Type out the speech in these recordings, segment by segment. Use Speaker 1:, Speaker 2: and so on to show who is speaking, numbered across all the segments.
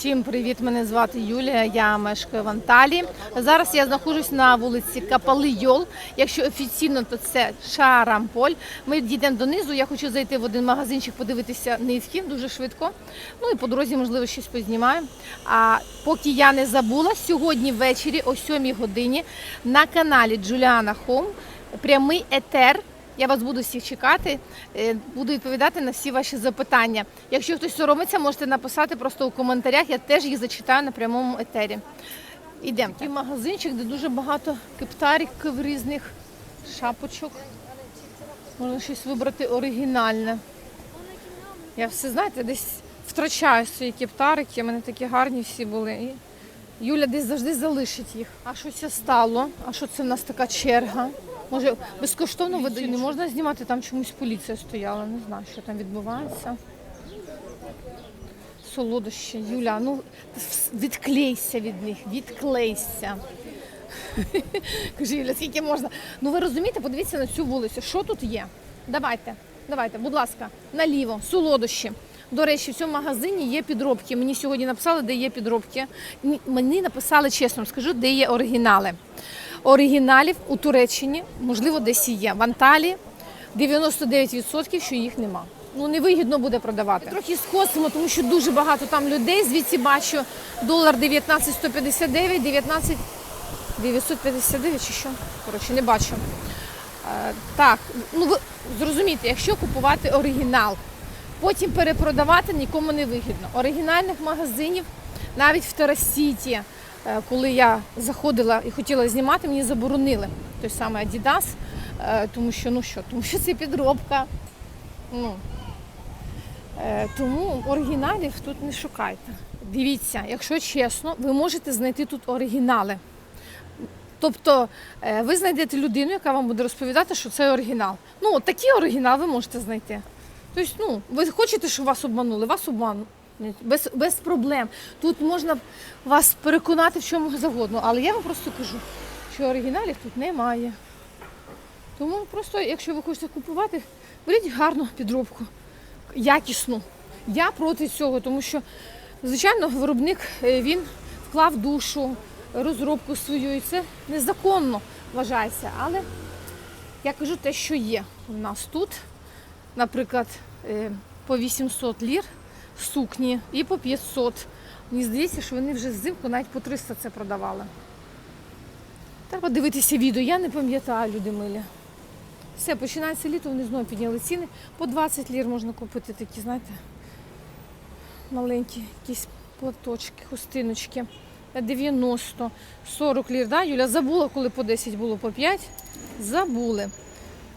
Speaker 1: Всім привіт! Мене звати Юлія. Я мешкаю в Анталії. Зараз я знаходжусь на вулиці Капалийол. Якщо офіційно, то це Шарамполь. Ми дійдемо донизу. Я хочу зайти в один магазинчик, подивитися низькі дуже швидко. Ну і по дорозі, можливо, щось познімаю. А поки я не забула, сьогодні ввечері о 7 годині на каналі Джуліана Хом прямий етер. Я вас буду всіх чекати, е, буду відповідати на всі ваші запитання. Якщо хтось соромиться, можете написати просто у коментарях. Я теж їх зачитаю на прямому етері. Ідемо. Такий магазинчик, де дуже багато кептариків різних шапочок. Можна щось вибрати оригінальне. Я все, знаєте, десь втрачаю свої кептарики. У мене такі гарні всі були. І Юля десь завжди залишить їх. А що це стало? А що це в нас така черга? Може, безкоштовно видають? Не можна знімати, там чомусь поліція стояла. Не знаю, що там відбувається. Солодощі, Юля, ну відклейся від них, відклейся. Каже, Юля, скільки можна? Ну ви розумієте, подивіться на цю вулицю. Що тут є? Давайте, давайте, будь ласка, наліво, солодощі. До речі, в цьому магазині є підробки. Мені сьогодні написали, де є підробки. Мені написали чесно, скажу, де є оригінали. Оригіналів у Туреччині, можливо, десь є. В Анталії 99%, що їх нема. Ну, невигідно буде продавати. Трохи скосимо, тому що дуже багато там людей. Звідси бачу долар 19,159, 19 959 чи що? Коротше, не бачу. Е, так, ну ви зрозумієте, якщо купувати оригінал, потім перепродавати нікому не вигідно. Оригінальних магазинів навіть в Терасіті, коли я заходила і хотіла знімати, мені заборонили той самий Adidas, е, тому що ну що, тому що це підробка. Ну, е, тому оригіналів тут не шукайте. Дивіться, якщо чесно, ви можете знайти тут оригінали. Тобто е, ви знайдете людину, яка вам буде розповідати, що це оригінал. Ну, такий оригінал ви можете знайти. Тобто, ну, ви хочете, щоб вас обманули, вас обмануть. Без, без проблем. Тут можна вас переконати в чому завгодно. Але я вам просто кажу, що оригіналів тут немає. Тому просто, якщо ви хочете купувати, беріть гарну підробку, якісну. Я проти цього, тому що, звичайно, виробник е, він вклав душу, розробку свою, і це незаконно вважається. Але я кажу те, що є у нас тут. Наприклад, е, по 800 лір сукні і по 500. Мені здається, що вони вже взимку навіть по 300 це продавали. Треба дивитися відео, я не пам'ятаю, люди милі. Все, починається літо, вони знову підняли ціни. По 20 лір можна купити такі, знаєте, маленькі якісь платочки, хустиночки. 90, 40 лір. Да? Юля забула, коли по 10 було по 5. Забули.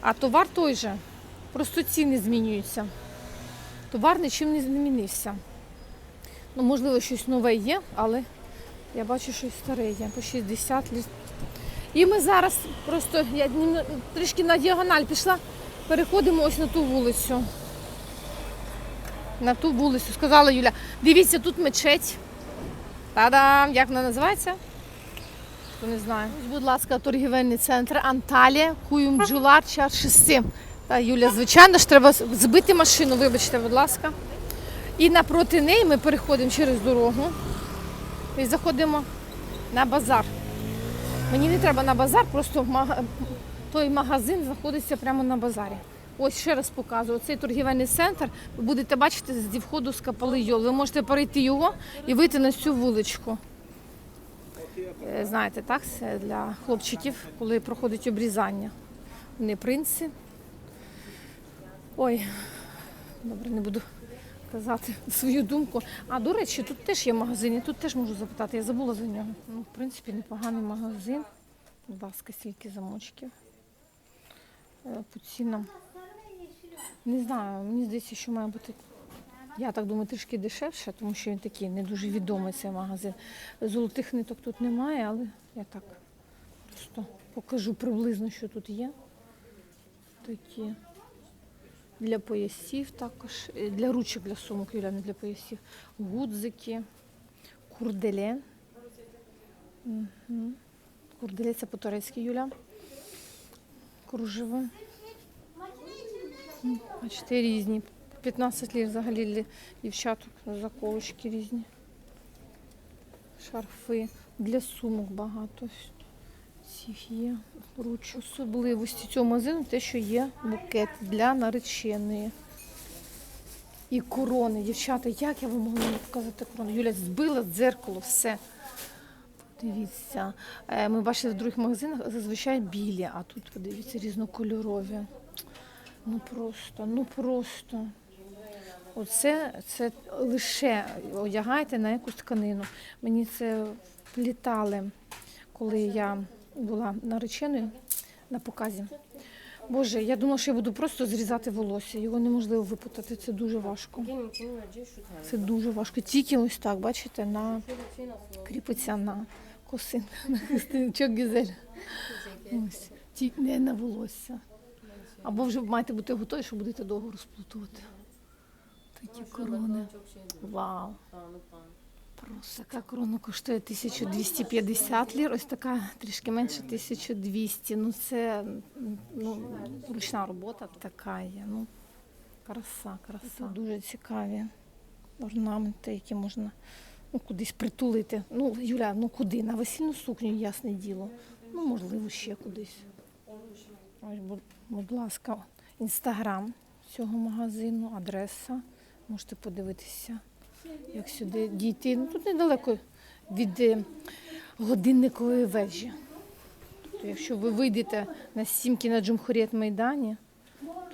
Speaker 1: А товар той же. Просто ціни змінюються. Товар нічим не змінився. Ну, можливо, щось нове є, але я бачу, щось старе є. По 60 літ. І ми зараз просто, я трішки на діагональ пішла, переходимо ось на ту вулицю. На ту вулицю. Сказала Юля, дивіться, тут мечеть. Та-дам! Як вона називається? Хто не. Ось, будь ласка, торгівельний центр Анталія, Куюмджулар, чар 6. Та, Юля, звичайно ж, треба збити машину, вибачте, будь ласка. І напроти неї ми переходимо через дорогу і заходимо на базар. Мені не треба на базар, просто той магазин знаходиться прямо на базарі. Ось ще раз показую. Цей торгівельний центр ви будете бачити зі входу з Капалийол. Ви можете перейти його і вийти на цю вуличку. Е, Знаєте, так, це для хлопчиків, коли проходить обрізання. Вони принці. Ой, добре, не буду казати свою думку. А до речі, тут теж є магазин, я тут теж можу запитати, я забула за нього. Ну, в принципі, непоганий магазин. Будь ласка, стільки замочків. Е, По цінам. Не знаю, мені здається, що має бути. Я так думаю, трішки дешевше, тому що він такий не дуже відомий цей магазин. Золотих ниток тут немає, але я так просто покажу приблизно, що тут є. Такі для поясів також, е, для ручок, для сумок, Юля, не для поясів. Гудзики, курделе. Угу. Курделе це по-турецьки, Юля. Кружево. Бачите, різні. 15 лір взагалі для дівчаток, заколочки різні. шарфи для сумок багато. Цих є руч. Особливості цього магазину те, що є букет для нареченої. І корони. Дівчата, як я вам могла показати корону? Юля збила дзеркало, все. Дивіться. Е, Ми бачили в других магазинах зазвичай білі, а тут подивіться різнокольорові. Ну просто, ну просто. Оце це лише одягайте на якусь тканину. Мені це плітали, коли я була нареченою на показі. Боже, я думала, що я буду просто зрізати волосся. Його неможливо випутати. Це дуже важко. Це дуже важко. Тільки ось так, бачите, на кріпиться на косин, на хистинчок гізель. Ось. Ті, не на волосся. Або вже маєте бути готові, що будете довго розплутувати. Такі корони. Вау. Просто така корона коштує 1250 лір, ось така трішки менше 1200. Ну це ну, ручна робота така є. Ну, краса, краса. Дуже цікаві орнаменти, які можна ну, кудись притулити. Ну, Юля, ну куди? На весільну сукню, ясне діло. Ну, можливо, ще кудись. Ось, будь ласка, інстаграм цього магазину, адреса. Можете подивитися, як сюди дійти. Ну, тут недалеко від е, годинникової вежі. Тобто, якщо ви вийдете на сімки на Джумхурєт Майдані,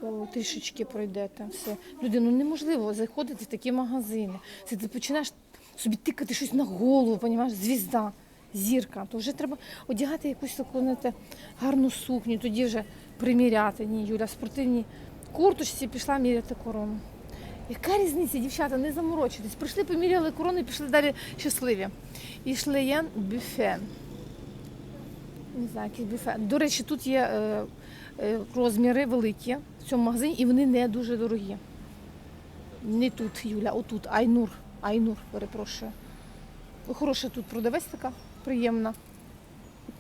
Speaker 1: то трішечки пройдете все. Люди, ну неможливо заходити в такі магазини. Це ти починаєш собі тикати щось на голову, понімаєш, звізда, зірка. То вже треба одягати якусь таку знаєте, гарну сукню, тоді вже приміряти. Ні, Юля, спортивні курточці пішла міряти корону. Яка різниця, дівчата, не заморочуйтесь. Прийшли, поміряли корону і пішли далі щасливі. І шлеєн бюфе. Не знаю, якийсь бюфе. До речі, тут є е, е, розміри великі в цьому магазині, і вони не дуже дорогі. Не тут, Юля, отут, Айнур. Айнур, перепрошую. Хороша тут продавець така приємна.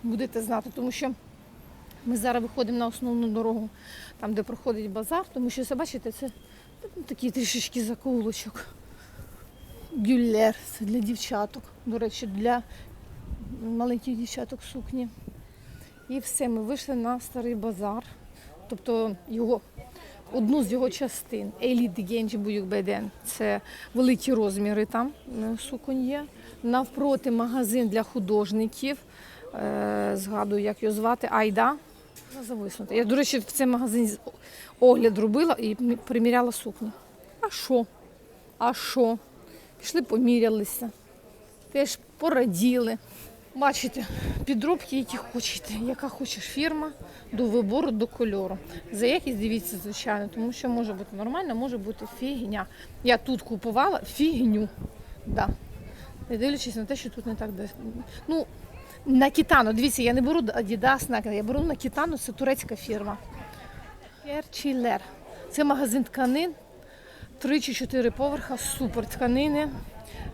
Speaker 1: Будете знати, тому що ми зараз виходимо на основну дорогу, там, де проходить базар, тому що це, бачите, це ну, такий трішечки закоулочок. Гюллер, це для дівчаток. До речі, для маленьких дівчаток сукні. І все, ми вийшли на старий базар, тобто його, одну з його частин. Еліт Генджі Буюкбеден. Це великі розміри там е, суконь є. Навпроти магазин для художників. Е, згадую, як його звати, Айда. Зависнути. Я, до речі, в цей магазин огляд робила і приміряла сукню. А що? А що? Пішли помірялися. Теж пораділи. Бачите, підробки, які хочете, яка хочеш фірма, до вибору, до кольору. За якість дивіться, звичайно, тому що може бути нормально, може бути фігня. Я тут купувала фігню. Да. Не дивлячись на те, що тут не так десь. Ну, на Кітану, дивіться, я не беру Adidas, на- я беру на Кітану, це турецька фірма. Керчілер. Це магазин тканин, три чи чотири поверха, супер тканини.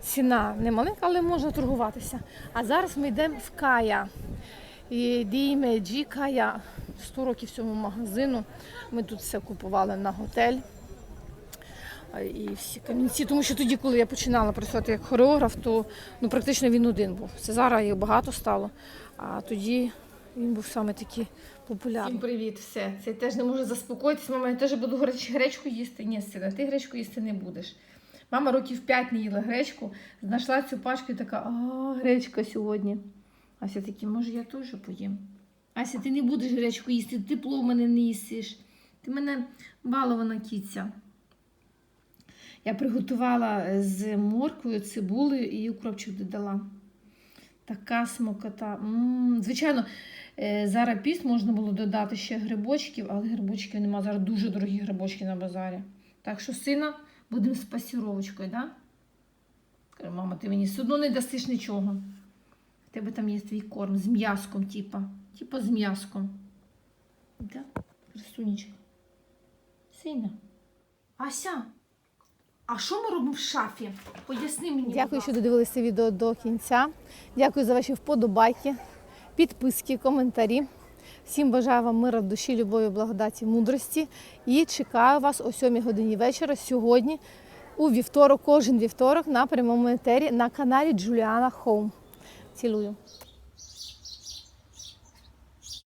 Speaker 1: Ціна не маленька, але можна торгуватися. А зараз ми йдемо в Кая. І Дійме Джі Кая. 100 років цьому магазину. Ми тут все купували на готель. І всі камінці. Тому що тоді, коли я починала працювати як хореограф, то ну, практично він один був. Це зараз їх багато стало. А тоді він був саме такий популярний. Всім привіт, все. Це я теж не можу заспокоїтися. Мама, я теж буду гречку їсти. Ні, сина, ти гречку їсти не будеш. Мама років 5 не їла гречку, знайшла цю пачку і така, а, гречка сьогодні. Ася такі, може, я теж поїм. Ася, ти не будеш гречку їсти, тепло в мене не їсиш. Ти мене балована кіця. Я приготувала з морквою, цибулею і укропчик додала. Така смокота. М, Звичайно, е, зараз піст можна було додати ще грибочків, але грибочків нема. Зараз дуже дорогі грибочки на базарі. Так що, сина, будемо з пасіровочкою? Да? Каже, мама, ти мені все одно не дасиш нічого. В тебе там є твій корм з м'яском, типа. Типа з м'яском. Да? Красунечка. Сина. Ася. А що ми робимо в шафі? Поясни мені. Дякую, що додивилися відео до кінця. Дякую за ваші вподобайки, підписки, коментарі. Всім бажаю вам мира в душі, любові, благодаті, мудрості. І чекаю вас о 7 годині вечора сьогодні, у вівторок, кожен вівторок на прямому етері на каналі Джуліана Хоум. Цілую.